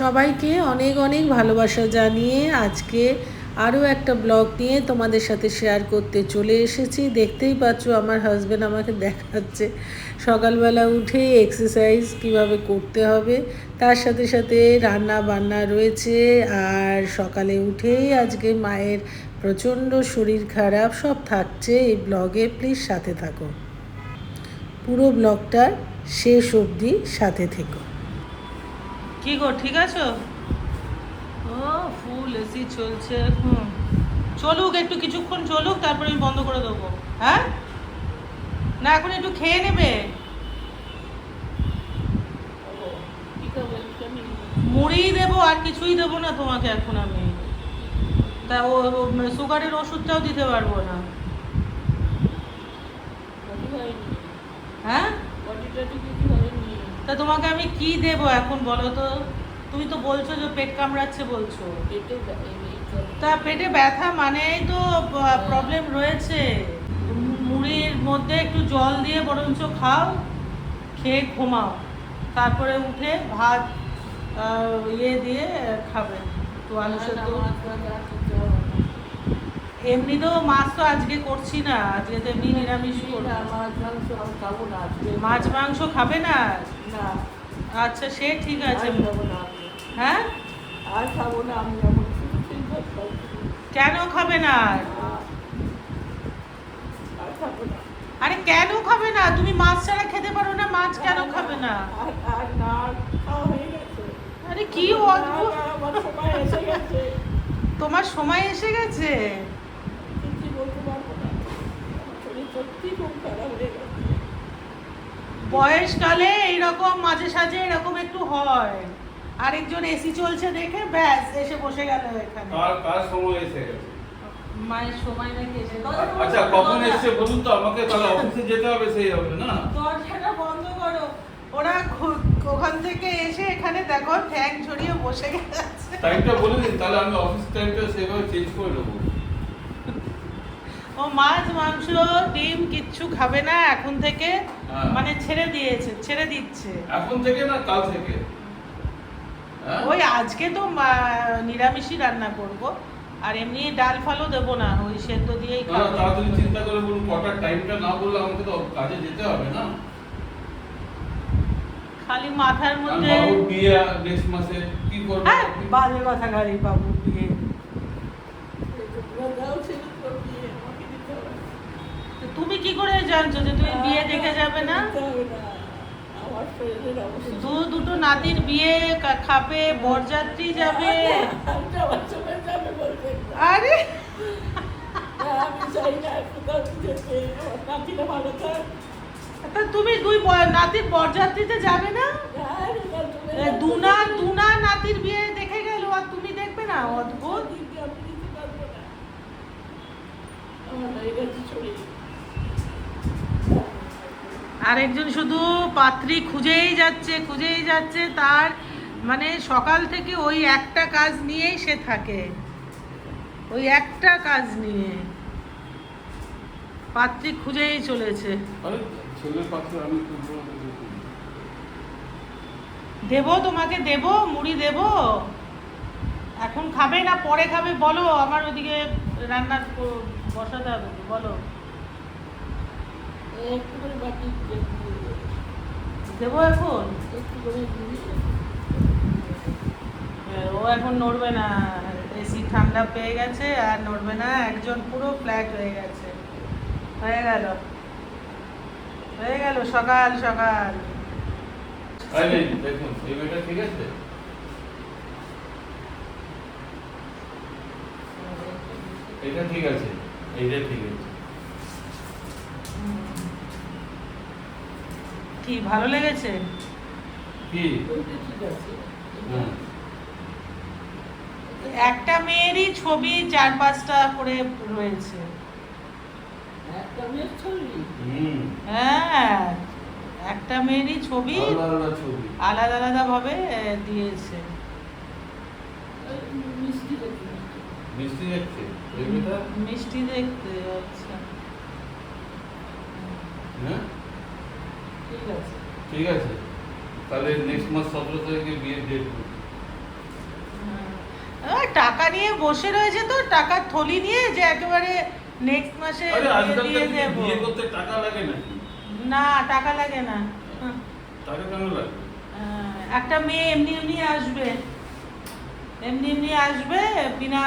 সবাইকে অনেক অনেক ভালোবাসা জানিয়ে আজকে আরও একটা ব্লগ নিয়ে তোমাদের সাথে শেয়ার করতে চলে এসেছি। দেখতেই পাচ্ছ আমার হাজব্যান্ড আমাকে দেখাচ্ছে। সকালবেলা উঠে এক্সারসাইজ কীভাবে করতে হবে, তার সাথে সাথে রান্না বান্না রয়েছে আর সকালে উঠেই আজকে মায়ের প্রচণ্ড শরীর খারাপ, সব থাকছে এই ব্লগে। প্লিজ সাথে থাকো। পুরো ব্লগটার শেষ অবধি সাথে থেকো। কি গো ঠিক আছো? ও ফুল এসি চলছে হুম। চলুক একটু কিছুক্ষণ চলুক তারপরে আমি বন্ধ করে দেবো। হ্যাঁ? না এখন একটু খেয়ে নেবে। মুড়ি দেবো আর কিছুই দেবো না তোমাকে এখন আমি। তা ও ও সুগারের ওষুধটাও দিতে পারব না। হ্যাঁ? তা তোমাকে আমি কি দেব এখন বলো তো? তুমি তো বলছো যে পেট কামড়াচ্ছে বলছো। তা পেটে ব্যথা মানেই তো প্রবলেম রয়েছে। মুড়ির মধ্যে একটু জল দিয়ে বরঞ্চ খাও খেয়ে ঘুমাও। তারপরে উঠে ভাত ইয়ে দিয়ে খাবে। তো আলু সেদ্ধ। এমনিতেও মাছ তো আজকে করছি না। আজকে তো এমনি নিরামিষ। মাছ মাংস খাবে না? আচ্ছা সে ঠিক আছে। হ্যাঁ? আর খাব না আমি। কেন খাবে না আর? কেন খাবে না? তুমি মাছ ছাড়া খেতে পারো না মাছ কেন খাবে না? আর কি অদ্ভুত আমার সময় এসে গেছে। তোমার সময় এসে গেছে কিছু বলতে পারব না আমার শরীর সত্যি খুব খারাপ হয়ে গেছে বয়সকালে এইরকম মাঝে সাঝে এরকম একটু হয়। আরেকজন এসি চলছে দেখে ব্যাস এসে বসে গেল এখানে। কার কার সময় এসে গেছে মায়ের সময় নাকি এসে আচ্ছা কখন এসছে বলুন তো আমাকে তাহলে অফিসে যেতে হবে সেই হবে না? দরজাটা বন্ধ করো। ওরা ওখান থেকে এসে এখানে দেখো ঠ্যাং ছড়িয়ে বসে গেছে। টাইমটা বলে দিন তাহলে আমি অফিস টাইমটা সেভাবে চেঞ্জ করে দেবো ও মাছ মাংস ডিম কিচ্ছু খাবে না এখন থেকে। মানে ছেড়ে দিয়েছে ছেড়ে দিচ্ছে। এখন থেকে না কাল থেকে? হ্যাঁ? ওই আজকে তো নিরামিষই রান্না করব। আর এমনি ডাল ফালও দেবো না ওই সেদ্ধ দিয়েই খাব। তাড়াতাড়ি চিন্তা করে বলুন কটার টাইমটা না বললে আমাকে তো কাজে যেতে হবে না। খালি মাথার মধ্যে বিয়ে নেক্সট মাসে কি করব? হ্যাঁ বাজে কথা গাড়ি বাবু বিয়ে দাও ছেলে তো বিয়ে আমাকে দিতে হবে তো তুমি কি করে জানছো যে তুমি বিয়ে দেখে যাবে না? দু দুটো নাতির বিয়ে খাবে বরযাত্রী যাবে। আর! তুমি দুই নাতির বরযাত্রীতে যাবে না? দুনা দুনা নাতির বিয়ে দেখে গেল আর তুমি দেখবে না? অদ্ভুত। আমার। আরেকজন শুধু পাত্রী খুঁজেই যাচ্ছে খুঁজেই যাচ্ছে তার মানে সকাল থেকে ওই একটা কাজ নিয়েই সে থাকে। ওই একটা কাজ নিয়ে। পাত্রী খুঁজেই চলেছে। আরে দেব তোমাকে দেব মুড়ি দেব। এখন খাবে না পরে খাবে বলো। আমার ওদিকে রান্না বসাতে হবে বলো। একটু করে বাকি দেবো এখন? একটু করে হ্যাঁ, ও এখন নড়বে না। এসি ঠান্ডা পেয়ে গেছে আর নড়বে না একজন পুরো ফ্ল্যাট হয়ে গেছে। হয়ে গেল। হয়ে গেল সকাল সকাল। দেখুন এই ঠিক আছে? এটা ঠিক আছে এইটা ঠিক আছে। কি ভালো লেগেছে? কি? একটা মেয়েরই ছবি চার পাঁচটা করে রয়েছে। একটা মেয়ের ছবি? হ্যাঁ একটা মেয়েরই ছবি আলাদা আলাদা ভাবে দিয়েছে। মিষ্টি দেখি মিষ্টি দেখছে এই মেয়েটা মিষ্টি দেখতে আচ্ছা। হ্যাঁ? ঠিক আছে। তাহলে নেক্সট মাস সতেরো তারিখে বিয়ের ডেট টাকা নিয়ে বসে রয়েছে তো টাকার থলি নিয়ে যে একেবারে নেক্সট মাসে দিয়ে দেবো। বিয়ে করতে টাকা লাগে নাকি? না টাকা লাগে না। টাকা কেন লাগে? একটা মেয়ে এমনি এমনি আসবে। এমনি এমনি আসবে বিনা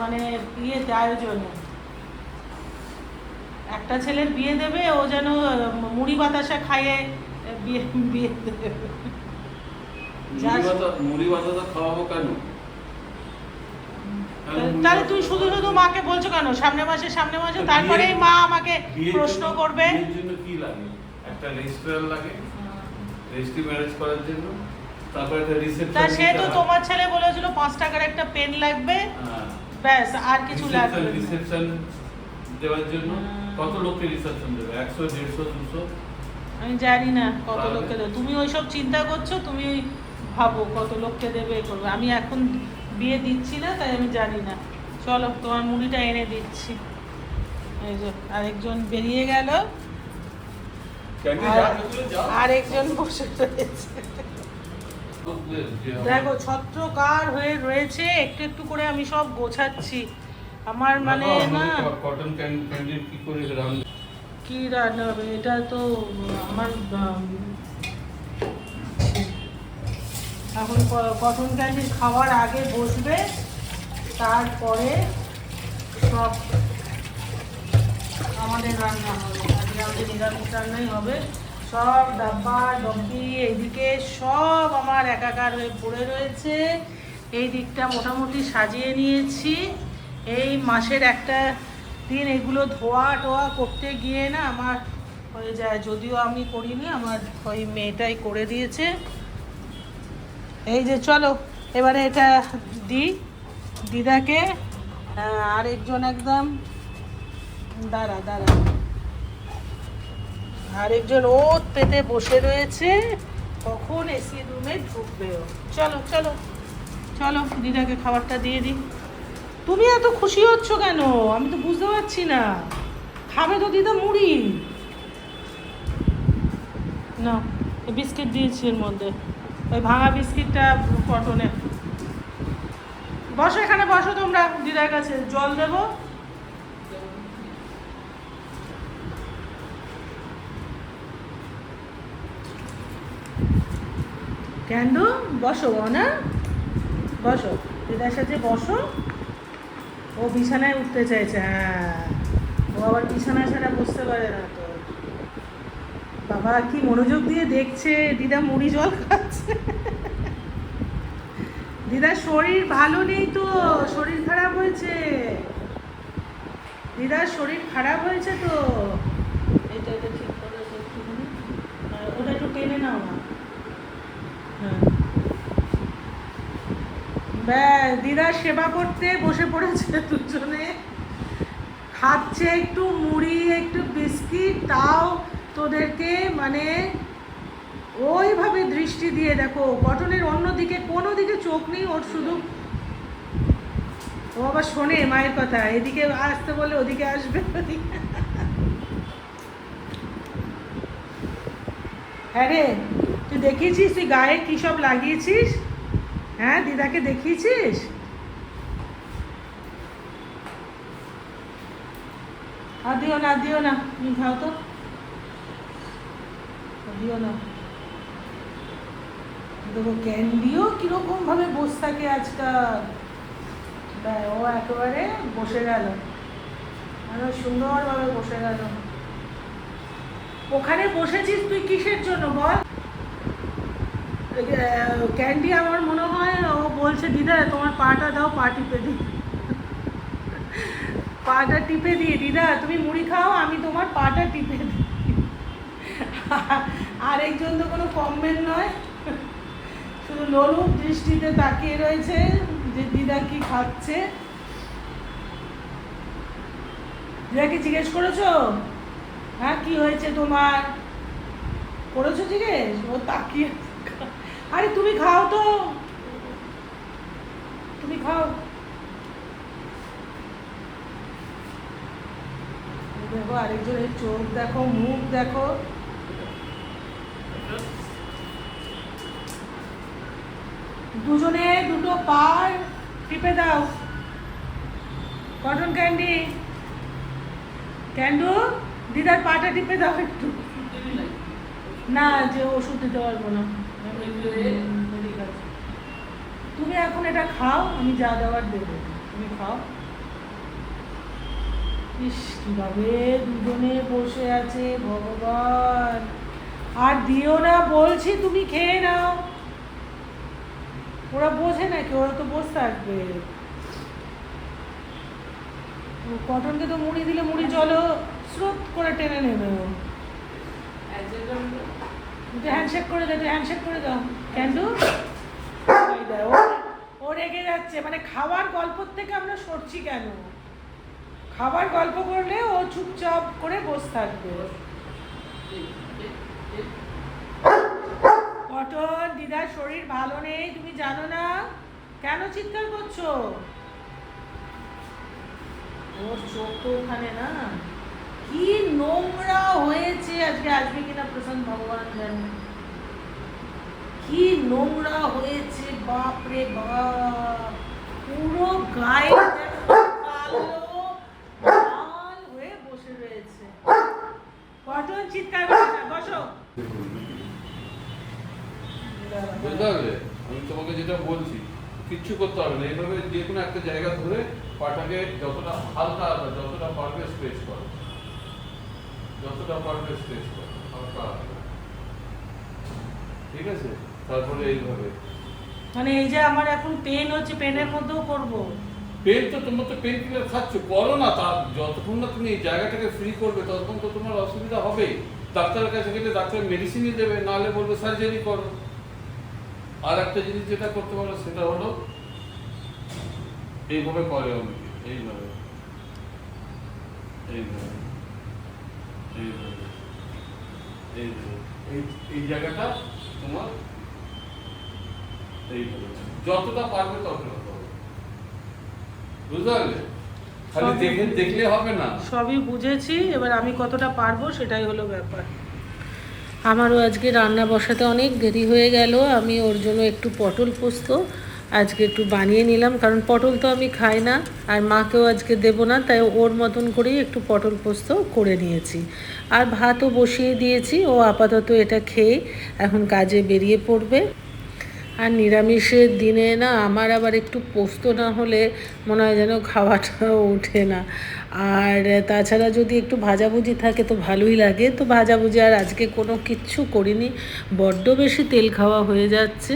মানে ইয়েতে আয়োজনে। একটা ছেলের বিয়ে দেবে ও যেন মুড়ি বাতাসা খাইয়ে বিয়ে বিয়ে দেবে। মুড়ি মুড়ি খাওয়াবো কেন? তাহলে তুই শুধু শুধু মাকে বলছো কেন? সামনে মাসে সামনে মাসে তারপরেই মা আমাকে প্রশ্ন করবে। কি লাগে? একটা রেজিস্ট্রার লাগে? রেজিস্ট্রি ম্যারেজ করার জন্য? তারপরে একটা রিসেপশন তা সে তো তোমার ছেলে বলেছিল পাঁচ টাকার একটা পেন লাগবে। ব্যাস আর কিছু লাগবে। রিসেপশন দেওয়ার জন্য? হুম। কত লোককে রিসেপশন দেবে? একশো দেড়শো দুশো? আমি জানি না কত লোককে দেবে। তুমি ওইসব চিন্তা করছ তুমি ভাবো কত লোককে দেবে করবে। আমি এখন বিয়ে দিচ্ছি না তাই আমি জানি না। চলো তোমার মুড়িটা এনে দিচ্ছি। এই যে আরেকজন বেরিয়ে গেল। আরেকজন বসে রয়েছে। দেখো ছত্রকার হয়ে রয়েছে। একটু একটু করে আমি সব গোছাচ্ছি। আমার মানে না কটন ক্যান্ডি কি করে রান্না? কি রান্না হবে? এটা তো আমার এখন কটন ক্যান্ডি খাওয়ার আগে বসবে তারপরে সব আমাদের রান্না হবে। আজকে আমাদের নিরামিষ রান্নাই হবে। সব ডাব্বা ডব্বি এইদিকে সব আমার একাকার হয়ে পড়ে রয়েছে। এই দিকটা মোটামুটি সাজিয়ে নিয়েছি। এই মাসের একটা দিন এগুলো ধোয়া টোয়া করতে গিয়ে না আমার হয়ে যায়। যদিও আমি করিনি আমার ওই মেয়েটাই করে দিয়েছে। এই যে চলো এবারে এটা দি দিদাকে আহ, আরেকজন একদম দাঁড়া দাঁড়া। আরেকজন ওত পেতে বসে রয়েছে কখন এসি রুমে ঢুকবে চলো চলো চলো দিদাকে খাবারটা দিয়ে দিই। তুমি এত খুশি হচ্ছ কেন? আমি তো বুঝতে পারছি না। খাবে তো দিদা মুড়ি। না বিস্কিট দিয়েছি এর মধ্যে। ওই ভাঙা বিস্কিটটা কটনে। বসো এখানে, বসো তোমরা দিদার কাছে। জল দেবো? কেন? বসো না বসো, দিদার সাথে বসো। ও বিছানায় উঠতে চাইছে হ্যাঁ। ও আবার বিছানা ছাড়া বসতে পারে না তো। বাবা কি মনোযোগ দিয়ে দেখছে? দিদা মুড়ি জল খাচ্ছে। দিদার শরীর ভালো নেই তো শরীর খারাপ হয়েছে। দিদার শরীর খারাপ হয়েছে তো। এটা এটা ঠিক করে। হ্যাঁ, ওটা একটু টেনে নাও না হ্যাঁ। ব্যাস দিদার সেবা করতে বসে পড়েছে দুজনে। খাচ্ছে একটু মুড়ি, একটু বিস্কিট, তাও তোদেরকে মানে ওইভাবে দৃষ্টি দিয়ে দেখো কটনের অন্য দিকে কোনো দিকে চোখ নেই, ওর শুধু ও আবার শোনে মায়ের কথা, এদিকে আসতে বলে ওদিকে আসবে হ্যাঁ রে, তুই দেখিয়েছিস তুই গায়ে কী সব লাগিয়েছিস? হ্যাঁ দিদাকে দেখিয়েছিস? আর দিও না দিও না, তুমি খাও তো। দিও না। দেখো, ক্যান্ডিও কীরকম ভাবে বসে থাকে আজকাল। ও একেবারে বসে গেল। আরও সুন্দরভাবে বসে গেল। ওখানে বসেছিস তুই কিসের জন্য বল? ক্যান্ডি আমার মনে হয় ও বলছে, দিদা, তোমার পাটা দাও, পা টিপে দিই। পাটা টিপে দিই, দিদা, তুমি মুড়ি খাও, আমি তোমার পাটা টিপে দিই। আরেকজন তো কোনো কমবেন নয়। শুধু লোলুপ দৃষ্টিতে তাকিয়ে রয়েছে যে দিদা কি খাচ্ছে। দিদাকে জিজ্ঞেস করেছ? হ্যাঁ কি হয়েছে তোমার? করেছ জিজ্ঞেস? ও তাকিয়ে আরে তুমি খাও তো। তুমি খাও। দেখো আরেকজনের চোখ দেখো, মুখ দেখো। দুজনে দুটো পার টিপে দাও। Cotton candy. ক্যান্ডু, দিদার পাটা টিপে দাও একটু। না, যে ওষুধ দিতে পারব না। তুমি এখন এটা খাও, আমি যা দেওয়ার দেবো। তুমি খাও। ইস দুজনে বসে আছে ভগবান। আর দিও না, বলছি তুমি খেয়ে নাও। ওরা বোঝে নাকি ওরা তো বসে থাকবে। কটনকে তো মুড়ি দিলে মুড়ি জলও স্রোত করে টেনে নেবে। ও তুই হ্যান্ডশেক করে দে তুই হ্যান্ডশেক করে দাও। ক্যান্ডু? ও- রেগে যাচ্ছে। মানে খাওয়ার গল্পর থেকে আমরা সরছি কেন? খাবার গল্প করলে ও চুপচাপ করে বসে থাকবে। কটন দিদার শরীর ভালো নেই, তুমি জানো না? কেন চিৎকার করছ? ওর চোখ তো ওখানে না। কি নোংরা হয়েছে আজকে আসবে কিনা প্রশান্ত ভগবান জানে। কি নোংরা হয়েছে বাপ রে বাপ। পুরো গায়ে আমি তোমাকে যেটা বলছি, কিচ্ছু করতে হবে না। এইভাবে যে কোনো একটা জায়গা ধরে পাটাকে যতটা হালকা, যতটা পারবে স্ট্রেচ করো। যতটা পারবে হালকা ঠিক আছে? তারপরে এইভাবে। মানে এই যে আমার এখন পেন হচ্ছে পেনের মধ্যেও করব। পেন তো তোমার তো পেন কিলার খাচ্ছ করো না তার যতক্ষণ না তুমি এই জায়গাটাকে ফ্রি করবে ততক্ষণ তো তোমার অসুবিধা হবেই। ডাক্তারের কাছে গেলে ডাক্তার মেডিসিনই দেবে নাহলে বলবে সার্জারি করো। আর একটা জিনিস যেটা করতে পারো সেটা হলো এইভাবে করে অনেকে এইভাবে। এইভাবে। এই এই জায়গাটা তোমার এইভাবে যতটা পারবে ততটা করো বুঝতে পারলে? খালি দেখে দেখলে হবে না। সবই বুঝেছি এবার আমি কতটা পারব সেটাই হলো ব্যাপার। আমারও আজকে রান্না বসাতে অনেক দেরি হয়ে গেল আমি ওর জন্য একটু পটল পোস্ত আজকে একটু বানিয়ে নিলাম, কারণ পটল তো আমি খাই না আর মাকেও আজকে দেব না, তাই ওর মতন করেই একটু পটল পোস্ত করে নিয়েছি। আর ভাতও বসিয়ে দিয়েছি, ও আপাতত এটা খেয়ে এখন কাজে বেরিয়ে পড়বে। আর নিরামিষের দিনে না, আমার আবার একটু পোস্ত না হলে মনে হয় যেন খাওয়াটাও ওঠে না। আর তাছাড়া যদি একটু ভাজাভুজি থাকে তো ভালোই লাগে। তো ভাজাভুজি আর আজকে কোনো কিচ্ছু করিনি। বড্ড বেশি তেল খাওয়া হয়ে যাচ্ছে।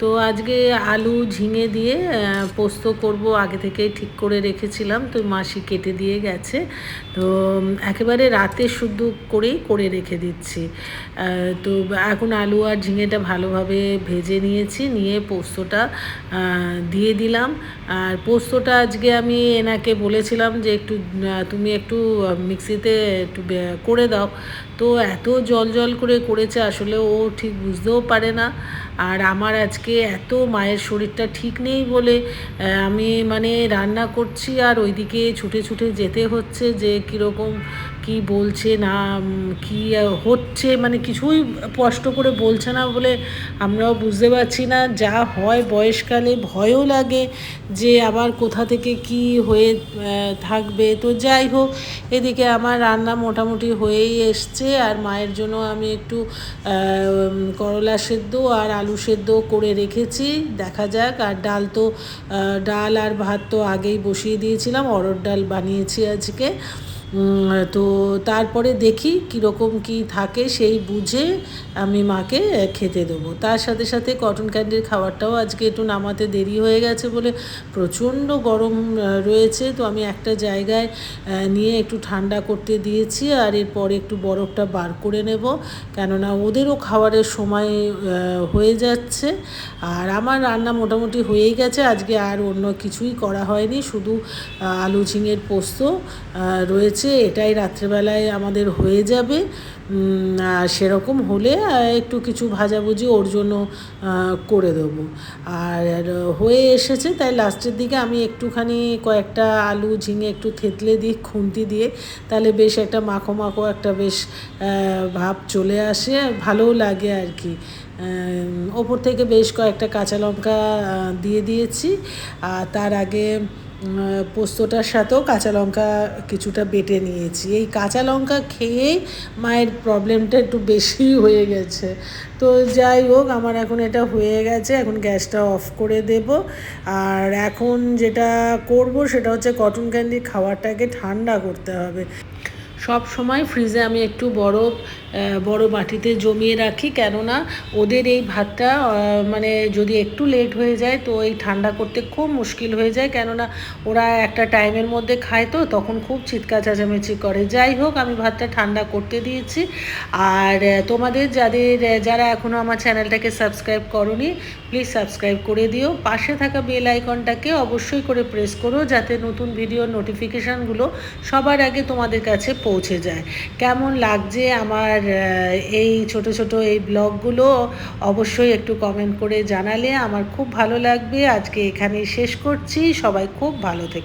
তো আজকে আলু ঝিঙে দিয়ে পোস্ত করব আগে থেকেই ঠিক করে রেখেছিলাম। তো মাসি কেটে দিয়ে গেছে। তো একেবারে রাতে শুদ্ধ করেই করে রেখে দিচ্ছি। তো এখন আলু আর ঝিঙেটা ভালোভাবে ভেজে নিয়েছি। নিয়ে পোস্তটা দিয়ে দিলাম। আর পোস্তটা আজকে আমি এনাকে বলেছিলাম যে একটু তুমি একটু মিক্সিতে একটু করে দাও। তো এত জল জল করে করেছে, আসলে ও ঠিক বুঝতেও পারে না। আর আমার আজকে এত মায়ের শরীরটা ঠিক নেই বলে আমি মানে রান্না করছি আর ওইদিকে ছুটে ছুটে যেতে হচ্ছে যে কীরকম কি বলছে না কি হচ্ছে মানে কিছুই স্পষ্ট করে বলছে না বলে আমরাও বুঝতে পারছি না। যা হয় বয়সকালে ভয়ও লাগে যে আবার কোথা থেকে কি হয়ে থাকবে। তো যাই হোক, এদিকে আমার রান্না মোটামুটি হয়েই এসছে আর মায়ের জন্য আমি একটু করলা সেদ্ধ আর আলু সেদ্ধ করে রেখেছি, দেখা যাক। আর ডাল তো ডাল আর ভাত তো আগেই বসিয়ে দিয়েছিলাম অরড় ডাল বানিয়েছি আজকে। তো তারপরে দেখি কীরকম কি থাকে সেই বুঝে আমি মাকে খেতে দেবো। তার সাথে সাথে কটন ক্যান্ডির খাবারটাও আজকে একটু নামাতে দেরি হয়ে গেছে বলে প্রচণ্ড গরম রয়েছে। তো আমি একটা জায়গায় নিয়ে একটু ঠান্ডা করতে দিয়েছি আর এরপরে একটু বরফটা বার করে নেব। কেননা ওদেরও খাবারের সময় হয়ে যাচ্ছে আর আমার রান্না মোটামুটি হয়েই গেছে। আজকে আর অন্য কিছুই করা হয়নি শুধু আলু ঝিঙের পোস্ত আহ, রয়েছে এটাই রাত্রেবেলায় আমাদের হয়ে যাবে। সেরকম হলে একটু কিছু ভাজাভুজি ওর জন্য করে দেবো। আর হয়ে এসেছে, তাই লাস্টের দিকে আমি একটুখানি কয়েকটা আলু ঝিঙে একটু থেতলে দিই খুন্তি দিয়ে, তাহলে বেশ একটা মাখো মাখো একটা বেশ ভাব চলে আসে, আর ভালোও লাগে আর কি। ওপর থেকে বেশ কয়েকটা কাঁচা লঙ্কা দিয়ে দিয়েছি। আর তার আগে পোস্তটার সাথেও কাঁচা লঙ্কা কিছুটা বেটে নিয়েছি। এই কাঁচা লঙ্কা খেয়েই মায়ের প্রবলেমটা একটু বেশি হয়ে গেছে। তো যাই হোক, আমার এখন এটা হয়ে গেছে, এখন গ্যাসটা অফ করে দেব। আর এখন যেটা করব সেটা হচ্ছে কটন ক্যান্ডি খাবারটাকে ঠান্ডা করতে হবে। সব সময় ফ্রিজে আমি একটু বরফ বড় বাটিতে জমিয়ে রাখি। কেননা ওদের এই ভাতটা মানে যদি একটু লেট হয়ে যায় তো এই ঠান্ডা করতে খুব মুশকিল হয়ে যায়। কেননা ওরা একটা টাইমের মধ্যে খায় তো, তখন খুব চিৎকার চেঁচামেচি করে। যাই হোক, আমি ভাতটা ঠান্ডা করতে দিয়েছি। আর তোমাদের যাদের যারা এখনও আমার চ্যানেলটাকে সাবস্ক্রাইব করনি প্লিজ সাবস্ক্রাইব করে দিও। পাশে থাকা বেল আইকনটাকে অবশ্যই করে প্রেস করো, যাতে নতুন ভিডিওর নোটিফিকেশানগুলো সবার আগে তোমাদের কাছে পৌঁছে যায়। কেমন লাগছে আমার এই ছোট ছোট এই ব্লগগুলো অবশ্যই একটু কমেন্ট করে জানালে আমার খুব ভালো লাগবে। আজকে এখানেই শেষ করছি। সবাই খুব ভালো থেকে